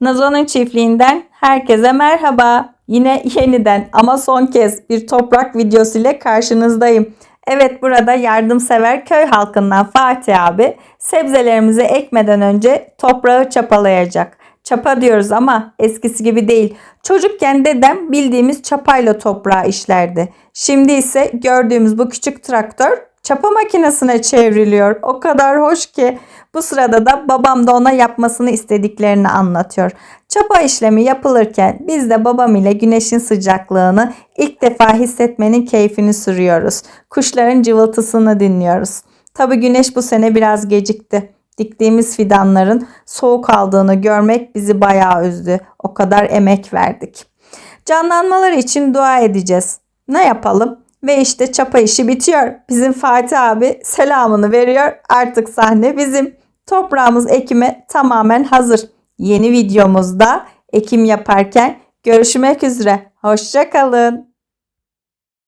Nazo'nun çiftliğinden herkese merhaba. Yine yeniden ama son kez bir toprak videosu ile karşınızdayım. Evet burada yardımsever köy halkından Fatih abi sebzelerimizi ekmeden önce toprağı çapalayacak. Çapa diyoruz ama eskisi gibi değil. Çocukken dedem bildiğimiz çapayla toprağı işlerdi. Şimdi ise gördüğümüz bu küçük traktör çapa makinesine çevriliyor. O kadar hoş ki bu sırada da babam da ona yapmasını istediklerini anlatıyor. Çapa işlemi yapılırken biz de babam ile güneşin sıcaklığını ilk defa hissetmenin keyfini sürüyoruz. Kuşların cıvıltısını dinliyoruz. Tabi güneş bu sene biraz gecikti. Diktiğimiz fidanların soğuk aldığını görmek bizi bayağı üzdü. O kadar emek verdik. Canlanmaları için dua edeceğiz. Ne yapalım? Ve işte çapa işi bitiyor. Bizim Fatih abi selamını veriyor. Artık sahne bizim. Toprağımız ekime tamamen hazır. Yeni videomuzda ekim yaparken görüşmek üzere. Hoşçakalın.